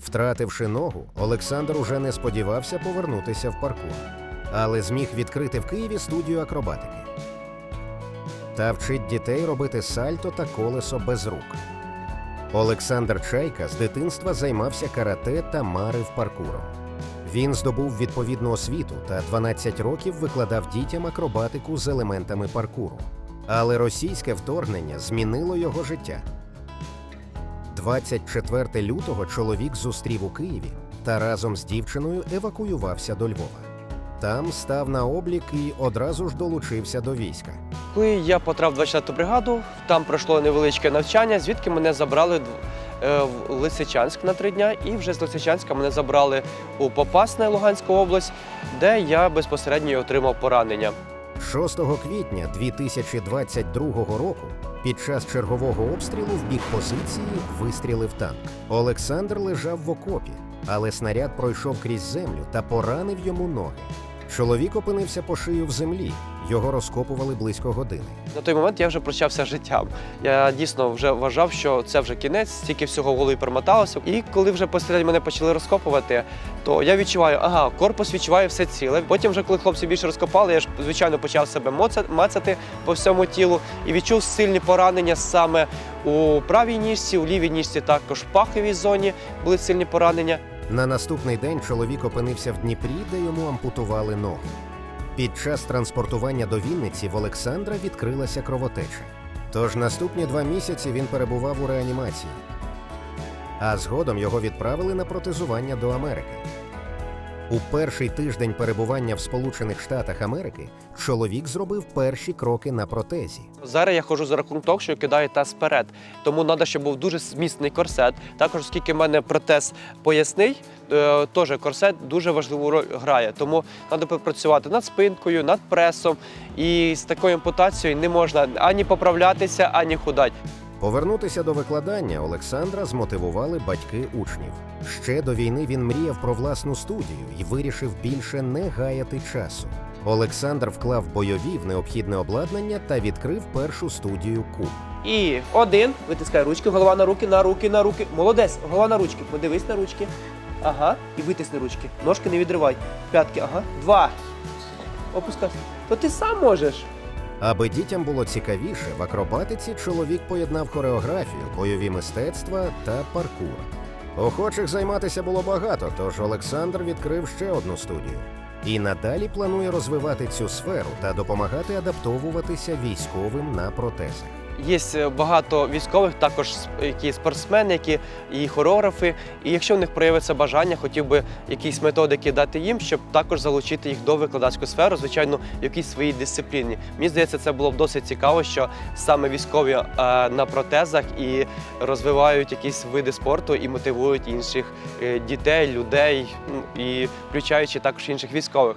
Втративши ногу, Олександр уже не сподівався повернутися в паркур, але зміг відкрити в Києві студію акробатики та вчить дітей робити сальто та колесо без рук. Олександр Чайка з дитинства займався карате та марив паркуром. Він здобув відповідну освіту та 12 років викладав дітям акробатику з елементами паркуру. Але російське вторгнення змінило його життя. 24 лютого чоловік зустрів у Києві та разом з дівчиною евакуювався до Львова. Там став на облік і одразу ж долучився до війська. Коли я потрапив в 24-ту бригаду, там пройшло невеличке навчання, звідки мене забрали е, в Лисичанськ на три дня, і вже з Лисичанська мене забрали у Попасне, Луганську область, де я безпосередньо отримав поранення. 6 квітня 2022 року під час чергового обстрілу в бік позиції вистрілив танк. Олександр лежав в окопі, але снаряд пройшов крізь землю та поранив йому ноги. Чоловік опинився по шию в землі. Його розкопували близько години. На той момент я вже прощався життям. Я дійсно вже вважав, що це вже кінець, стільки всього в голові перемоталося. І коли вже посередині мене почали розкопувати, то я відчуваю, ага, корпус відчуває все ціле. Потім, вже коли хлопці більше розкопали, я ж звичайно почав себе мацати по всьому тілу і відчув сильні поранення саме у правій ніжці, у лівій ніжці також в паховій зоні були сильні поранення. На наступний день чоловік опинився в Дніпрі, де йому ампутували ноги. Під час транспортування до Вінниці в Олександра відкрилася кровотеча. Тож наступні два місяці він перебував у реанімації. А згодом його відправили на протезування до Америки. У перший тиждень перебування в Сполучених Штатах Америки чоловік зробив перші кроки на протезі. Зараз я ходжу за рахунок того, що кидаю таз вперед. Тому треба, щоб був дуже зміцний корсет. Також, оскільки в мене протез поясний, е, теж корсет дуже важливу роль грає. Тому треба попрацювати над спинкою, над пресом. І з такою ампутацією не можна ані поправлятися, ані худати. Повернутися до викладання Олександра змотивували батьки учнів. Ще до війни він мріяв про власну студію і вирішив більше не гаяти часу. Олександр вклав бойові в необхідне обладнання та відкрив першу студію Куб. І один. Витискай ручки, голова на руки, на руки, на руки. Молодець, голова на ручки. Подивись на ручки. Ага. І витисни ручки. Ножки не відривай. П'ятки, ага. Два. Опускайся. То ти сам можеш. Аби дітям було цікавіше, в акробатиці чоловік поєднав хореографію, бойові мистецтва та паркур. Охочих займатися було багато, тож Олександр відкрив ще одну студію. І надалі планує розвивати цю сферу та допомагати адаптовуватися військовим на протезах. Є е, багато військових, також які спортсмени, які і хореографи. І якщо в них проявиться бажання, хотів би якісь методики дати їм, щоб також залучити їх до викладацької сфери, звичайно, в якійсь своїй дисципліні. Мені здається, це було б досить цікаво, що саме військові е, на протезах і розвивають якісь види спорту і мотивують інших е, дітей, людей, ну, і включаючи також інших військових.